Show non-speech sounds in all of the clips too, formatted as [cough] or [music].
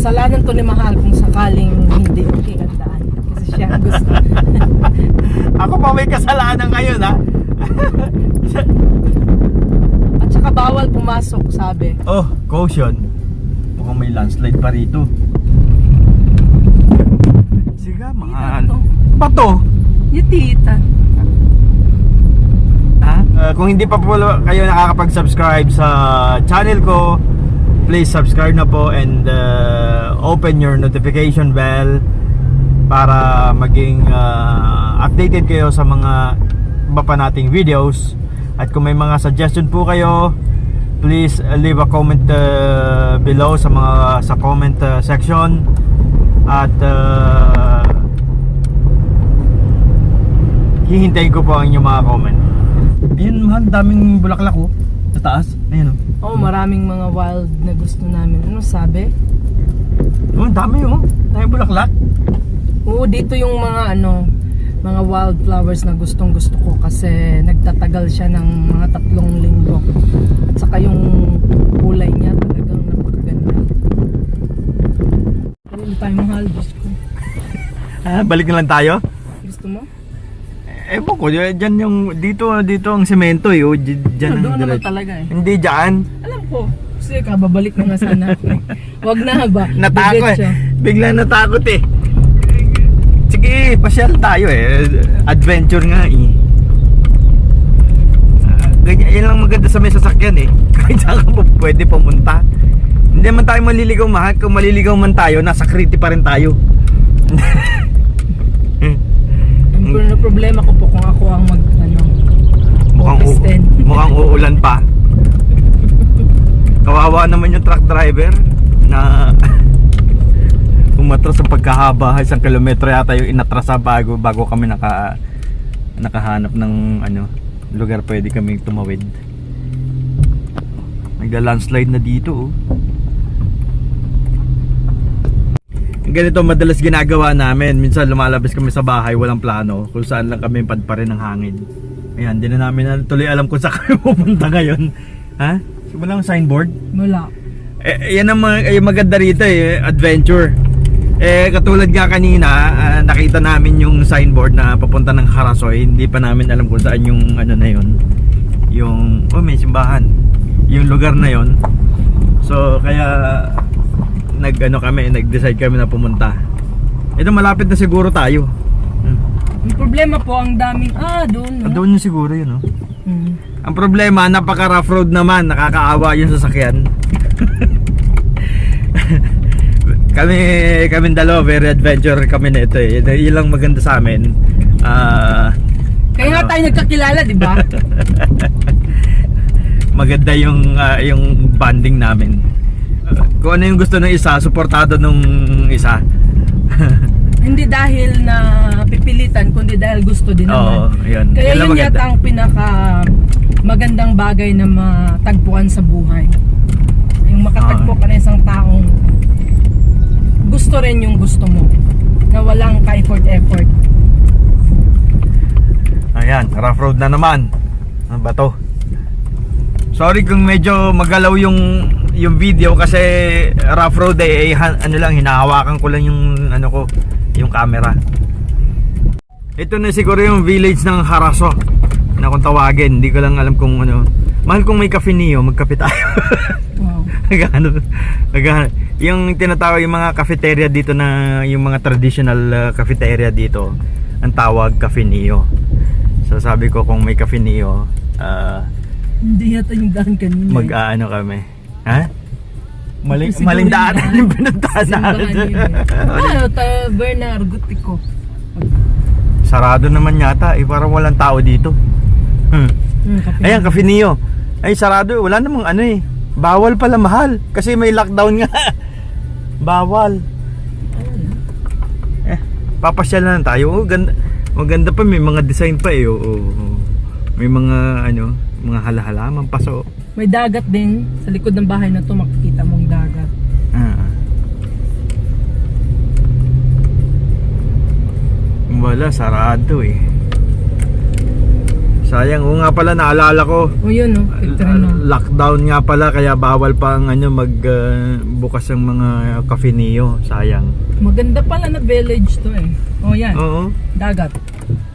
Kasalanan to ni Mahal kung sakaling hindi okay ang daan. Kasi siya ang gusto. [laughs] Ako pa may kasalanan ngayon ha. At saka bawal pumasok, sabi. oh, caution. Mukhang may landslide pa rito. Sige, mahal. Bato. Bato. Yung tita. Ha? Uh, kung hindi pa po kayo nakakapag-subscribe sa channel ko, please subscribe na po and uh, open your notification bell para maging uh, updated kayo sa mga iba pa nating videos. At kung may mga suggestion po kayo, please leave a comment uh, below sa mga sa comment uh, section at uh, hihintayin ko po ang inyong mga comment. Ayun, mahal, daming bulaklak oh. Sa taas. Ayun oh. Oh, maraming mga wild na gusto namin. Ano sabi? Oh, dami oh. Dami bulaklak. Oo, dito yung mga ano, mga wildflowers na gustong gusto ko kasi nagtatagal siya ng mga tatlong linggo. At saka yung kulay niya talagang napakaganda. Hindi tayo mahal, Diyos ko. Ah, balik na lang tayo. Eh, ko, dyan yung, dito, dito ang semento eh. Oh, dyan ang doon naman talaga eh. Hindi dyan. Alam ko. Kasi kababalik na nga sana ako. eh. [laughs] Wag na ba? Natakot Diretso. eh. Bigla natakot eh. Sige, pasyal tayo eh. Adventure nga eh. Ah, Ganyan, yan lang maganda sa may sasakyan eh. [laughs] Kahit saan ka po pwede pumunta. Hindi man tayo maliligaw mahal. Kung maliligaw man tayo, nasa kriti pa rin tayo. [laughs] Ang pro- problema ko po kung ako ang mag, ano, Mukhang, u- [laughs] mukhang uulan pa. Kawawa naman yung truck driver na [laughs] umatras sa pagkahaba isang kilometro yata yung inatrasa bago bago kami naka nakahanap ng ano lugar pwede kami tumawid. Nagda-landslide na dito oh. Ganito madalas ginagawa namin. Minsan lumalabas kami sa bahay, walang plano. Kung saan lang kami padpa rin ng hangin. Ayan, di na namin na- tuloy alam kung saan kami [laughs] pupunta ngayon. Ha? Walang signboard? Wala. Eh, yan ang mga, yung maganda rito eh, adventure. Eh, katulad nga kanina, ah, nakita namin yung signboard na papunta ng Harasoy. Hindi pa namin alam kung saan yung ano na yun. Yung, oh may simbahan. Yung lugar na yon. So, kaya nag ano kami, nag-decide kami na pumunta. Ito malapit na siguro tayo. Hmm. Ang problema po, ang daming, ah, doon. no? Ah, Doon yung siguro yun, oh. Hmm. Ang problema, napaka rough road naman, nakakaawa yung sasakyan. [laughs] kami kami dalawa very adventure kami nito eh. Yun lang maganda sa amin. Ah, Kaya nga ano, tayo nagkakilala, di ba? [laughs] maganda yung ah, yung bonding namin. Kung ano yung gusto ng isa, suportado nung isa. [laughs] Hindi dahil na pipilitan, kundi dahil gusto din Oo, naman. yun. Kaya Yun lang yun maganda. yata ang pinaka magandang bagay na matagpuan sa buhay. Yung makatagpo ka ng isang taong gusto rin yung gusto mo. Na walang ka-effort-effort. Ayan, rough road na naman. Ano ba to? Sorry kung medyo magalaw yung yung video kasi rough road eh, eh ano lang hinahawakan ko lang yung ano ko, yung camera. Ito na siguro yung village ng Haraso na kung tawagin, hindi ko lang alam kung ano. Mahal kung may cafe niyo, magkape tayo. Wow. [laughs] Nagano, nagano, yung tinatawag yung mga cafeteria dito na yung mga traditional uh, cafeteria dito, ang tawag Cafe Neo. So sabi ko kung may Cafe Neo, uh, Hindi yata yung daan kanina. eh. mag-aano kami. Ha? Maling, Siguro maling yung daan daan. yung Simbahan natin. Ano, [laughs] Bernard Gutiko. Sarado naman yata, eh parang walang tao dito. Hmm. Hmm, kape. Ayan, Cafe Neo. Ay, sarado. eh. Wala namang ano eh. Bawal pala mahal. Kasi may lockdown nga. [laughs] Bawal. Eh, papasyal na lang tayo. Oh, ganda. Maganda pa. May mga design pa eh. Oo, oo. May mga ano, mga halahalaman pa. May dagat din sa likod ng bahay na to makikita mong dagat. ah. Wala, sarado eh. Sayang. Oo nga pala, naalala ko. O yun no, Victorino. L- lockdown nga pala kaya bawal pa ang ano mag uh, bukas ang mga cafe Neo. Sayang. Maganda pala na village to eh. Oh yan, Oo. dagat.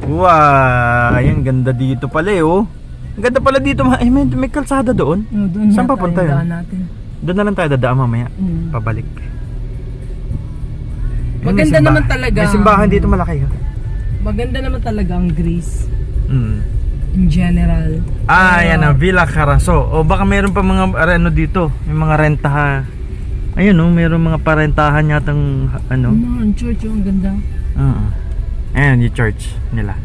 Wow, ayan ganda dito pala eh, oh. Ang Ganda pala dito, ma- eh, may, may kalsada doon. Oh, doon Saan papunta tayo yun? daan natin. Doon na lang tayo dadaan mamaya. Mm. Pabalik. Ayun, may Maganda simbahan. naman talaga. May simbahan dito malaki. oh. Maganda naman talaga ang Greece Mm. in general. Ah, yan na, Villa Caraso. O baka meron pa mga ano dito, may mga rentaha. Ayun oh, meron mga parentahan yatang ano. Ano, ang church oh, ang ganda. Oo. Ayan, yung church nila.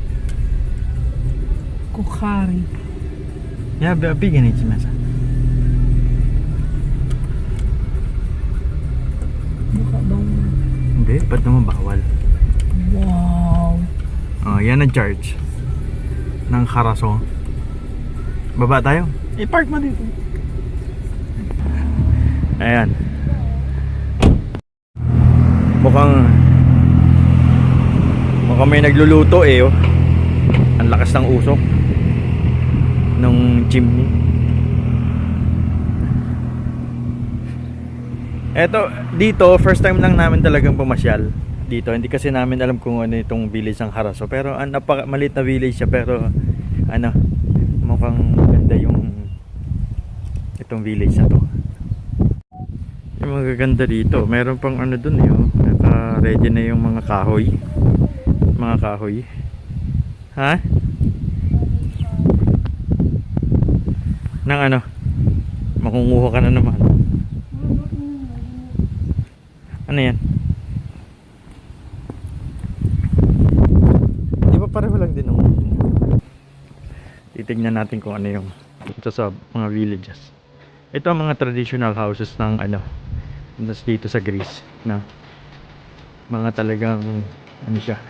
Kukhari. Yeah, b- bigyan ni Chimesa. Mukha bang... Hindi, ba't naman bawal? Wow. Oh, yan ang church ng Caraso. Baba tayo. I-park mo dito. Ayan. Mukhang mukhang may nagluluto eh oh. Ang lakas ng usok nung chimney. Eto, dito first time lang namin talagang pumasyal dito. Hindi kasi namin alam kung ano itong village ng Haraso. Pero ang napaka maliit na village siya pero ano, mukhang maganda yung itong village na to. Yung magaganda dito. Meron pang ano dun eh. Oh. Naka-ready na yung mga kahoy. Mga kahoy. Ha? Nang ano? Makunguha ka na naman. Ano yan? Di ba pareho lang din ng titignan natin kung ano yung ito sa mga villages. Ito ang mga traditional houses ng ano dito sa Greece na mga talagang ano siya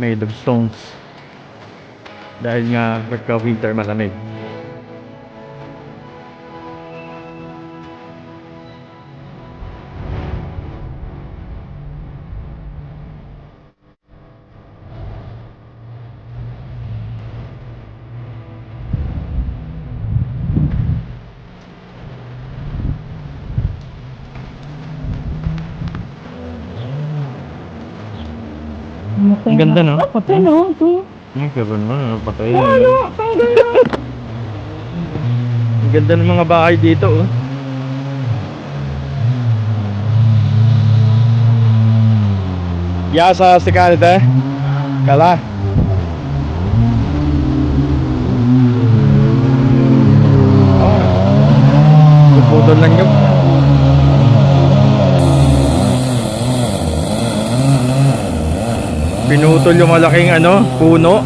made of stones dahil nga pagka winter malamig ganda no? Patay no, ito. Ay, karoon mo, patay. Ano? Ang ganda. Ang ganda ng mga bahay dito, oh. Yasa si Canada. Kala. Oh. Puputol lang yun. Pinutol yung malaking ano, puno.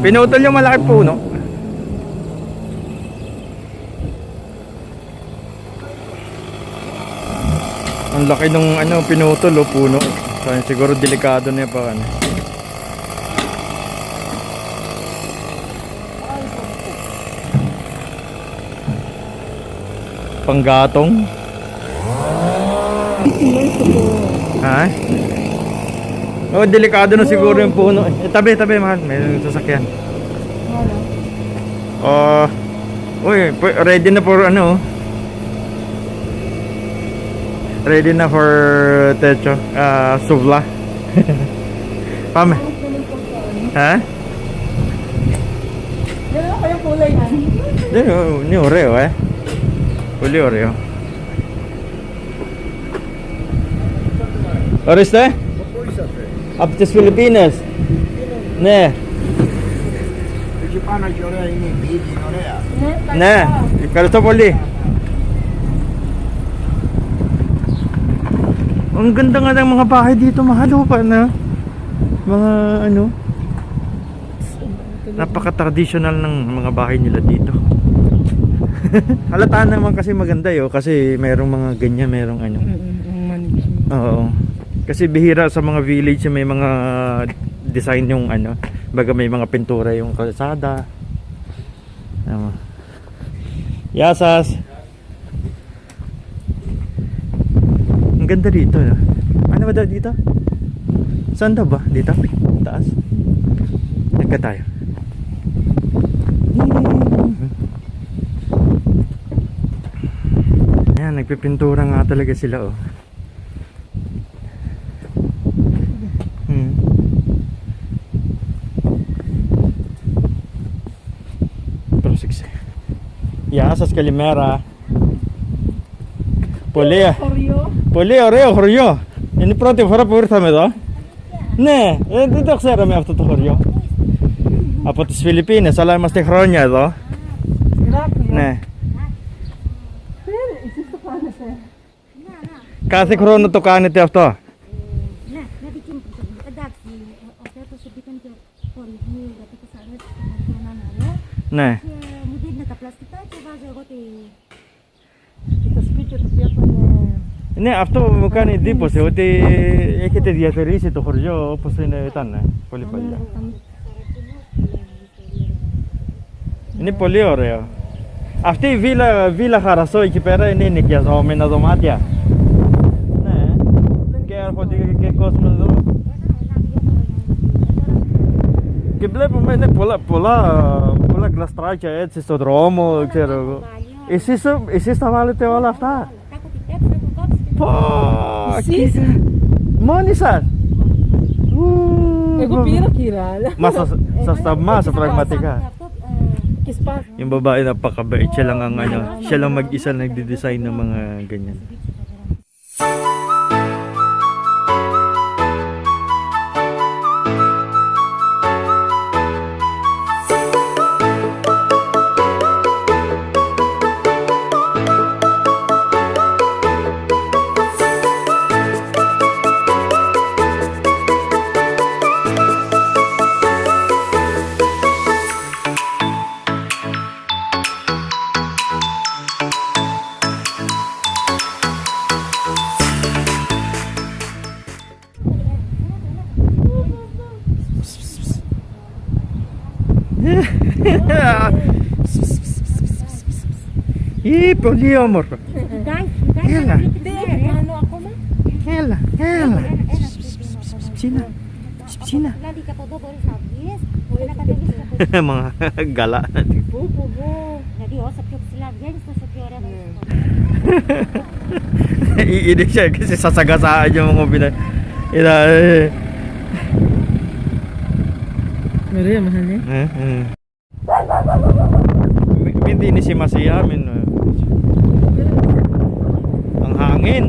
Pinutol yung malaking puno. Ang laki nung ano, pinutol o puno. So, siguro delikado na yung pa ano. Panggatong. Ha? Oh, delikado na siguro yung puno. Eh, tabi, tabi, mahal. May sasakyan. Oh, uy, ready na for ano? Ready na for techo, ah, suvla. [laughs] Pame. Ha? Gano'n ko yung kulay yan. Ni, ni Oreo eh. Uli Oreo. Oris na? Up to Filipinas. Ne. Ne. Kartopoli. Ang ganda nga ng mga bahay dito, mahalo pa na. Mga ano, napaka-traditional ng mga bahay nila dito. [laughs] Halata naman kasi maganda yo kasi merong mga ganyan, merong ano. Oo. Kasi bihira sa mga village may mga design yung ano, baga may mga pintura yung kalsada. Um, Yasas. Ang ganda dito. Ah. Ano ba daw dito? Saan ba? Dito? Taas? Nagka tayo. Ayan, nagpipintura nga talaga sila oh. σας καλημέρα. Πολύ, πολύ ωραίο χωριό. Είναι η πρώτη φορά που ήρθαμε εδώ. Ναι, δεν το ξέραμε αυτό το χωριό. Από τι Φιλιππίνες, αλλά είμαστε χρόνια εδώ. Ναι. Κάθε χρόνο το κάνετε αυτό. Ναι. Ναι, αυτό μου κάνει εντύπωση ότι έχετε διατηρήσει το χωριό όπως είναι, ήταν πολύ παλιά. Είναι πολύ ωραίο. Αυτή η βίλα, βίλα Χαρασό εκεί πέρα είναι νοικιαζόμενα δωμάτια; Ναι, και έρχονται και, κόσμος εδώ. Και βλέπουμε ναι, πολλά, πολλά, πολλά γλαστράκια έτσι στον δρόμο, ξέρω εγώ. Εσείς, εσείς τα βάλετε όλα αυτά; Fuck! Sis! Money sir! Ego pira kira. Mas sa sa sama sa pragmatika. Ah. Yung babae napakabait siya lang ang ano, siya lang mag-isa nagde-design ng mga ganyan. Ih, poliamor. Guys, Ela. Hindi, ano ako na? Ela, ela. Sina. Sina. Lagi ka pa do baru sabis. Wala ka dali sa mga gala. Po, po, po. Jadi oh sepiok sila yan sa sepiok orang. Iinig siya kasi sasagasaan yung mga bina... Ina, eh. Maria, mahal niya. Eh, eh. Hindi ni si Masiyamin. eh. Ang hangin.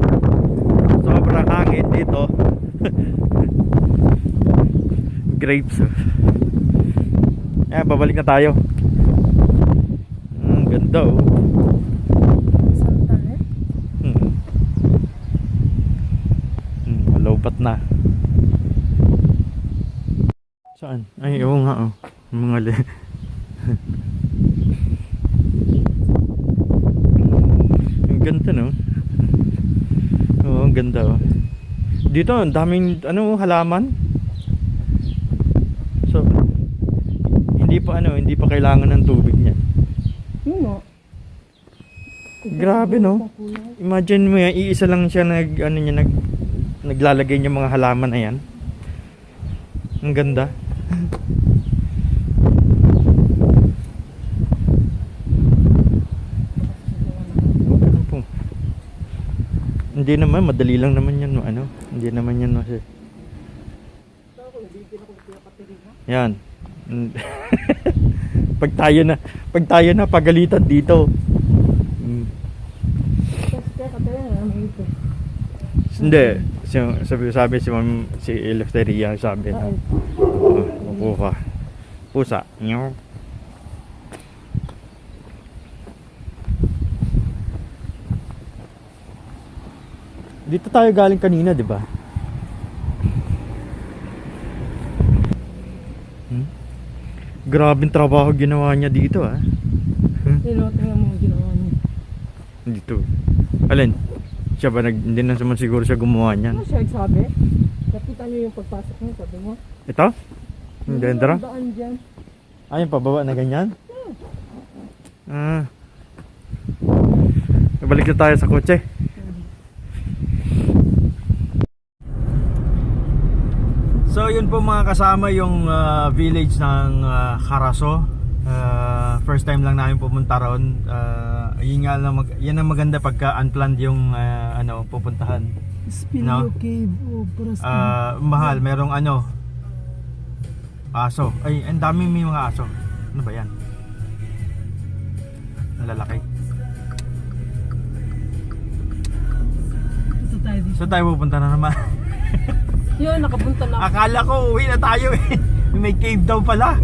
Sobrang hangin dito. [laughs] Grapes. Ayan, babalik na tayo. Ang ganda oh. Hmm. Hmm, malawpat na. Saan? Ay, oo nga oh. Mga li... [laughs] ang ganda no? [laughs] Oo, ang ganda oh. Dito, ang daming ano, halaman. So, hindi pa ano, hindi pa kailangan ng tubig niya. Yun. Grabe no. Imagine mo yan, iisa lang siya nag ano niya nag naglalagay niya mga halaman na yan. Ang ganda. Po. Hindi naman, madali lang naman yan, no, ano. Hindi naman yan, kasi. Yan. Mm. [laughs] pag tayo na, pag tayo na pagalitan dito. Mm. Hindi. Sabi, sabi si Ma'am, si Eleftheria, sabi na, ka. Pusa. Nyaw. Dito tayo galing kanina, di ba? Hmm? Grabing trabaho ginawa niya dito, ah. Tingnan mo yung ginawa niya. Dito. Alin? Siya ba nag hindi na naman siguro siya gumawa niyan. Ano siya nagsabi? Nakita niyo yung pagpasok niya, sabi mo? Ito? Ang? Yung daan dyan. Yung pababa na ganyan? Ah. Balik na tayo sa kotse. So yun po mga kasama yung ah, village ng ah, Caraso Ah, first time lang namin pumunta ron. Ah, yun nga lang mag, yan ang maganda pagka unplanned yung ah, ano pupuntahan. Spilio No? Cave o Paras Ah, mahal, merong ano aso. Ay, ang dami may mga aso. Ano ba 'yan? Ang lalaki. Ito tayo dito. So tayo pupunta na naman. [laughs] Yun, nakapunta na. Akala ko uwi na tayo eh. [laughs] May cave daw pala.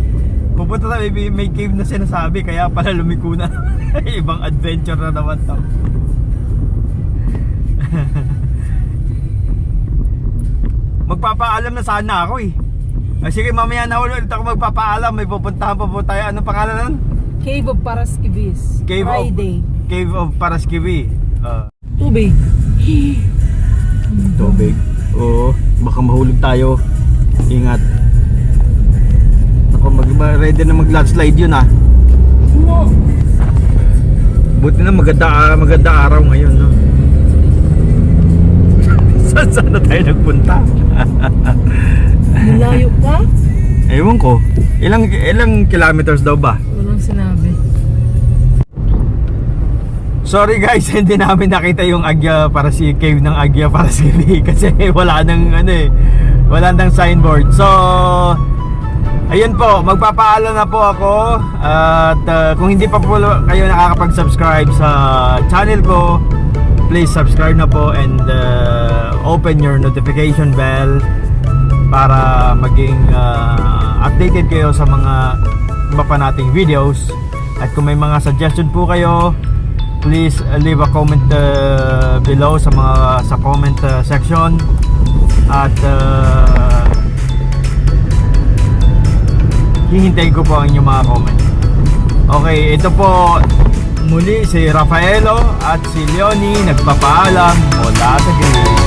Pupunta tayo, may, may cave na sinasabi, kaya pala lumiko na. [laughs] Ibang adventure na naman to. Magpapaalam na sana ako eh. Ah, sige, mamaya na ulit ako magpapaalam. May pupuntahan pa po tayo. Anong pangalan nun? Cave of Paraskibis. Cave Friday. of Cave of Paraskiwi. Ah. Tubig. Tubig. Oo, baka mahulog tayo. Ingat. Ako, mag ready na mag-landslide yun ah. No. Buti na maganda, ah, maganda araw ngayon, no? [laughs] Saan sana tayo nagpunta? [laughs] Malayo pa? Ewan ko. Ilang ilang kilometers daw ba? Walang sinabi. Sorry guys, [laughs] hindi namin nakita yung Agya para si cave ng Agya para si [laughs] kasi wala nang ano eh, wala nang signboard. So ayun po, magpapaalam na po ako at uh, kung hindi pa po kayo nakakapag-subscribe sa channel ko, please subscribe na po and uh, open your notification bell para maging uh, updated kayo sa mga iba pa nating videos. At kung may mga suggestion po kayo please uh, leave a comment uh, below sa mga sa comment uh, section. At uh, hihintayin ko po ang inyong mga comment. Okay ito po muli si Rafaelo at si Leonie. Nagpapaalam mula sa gilid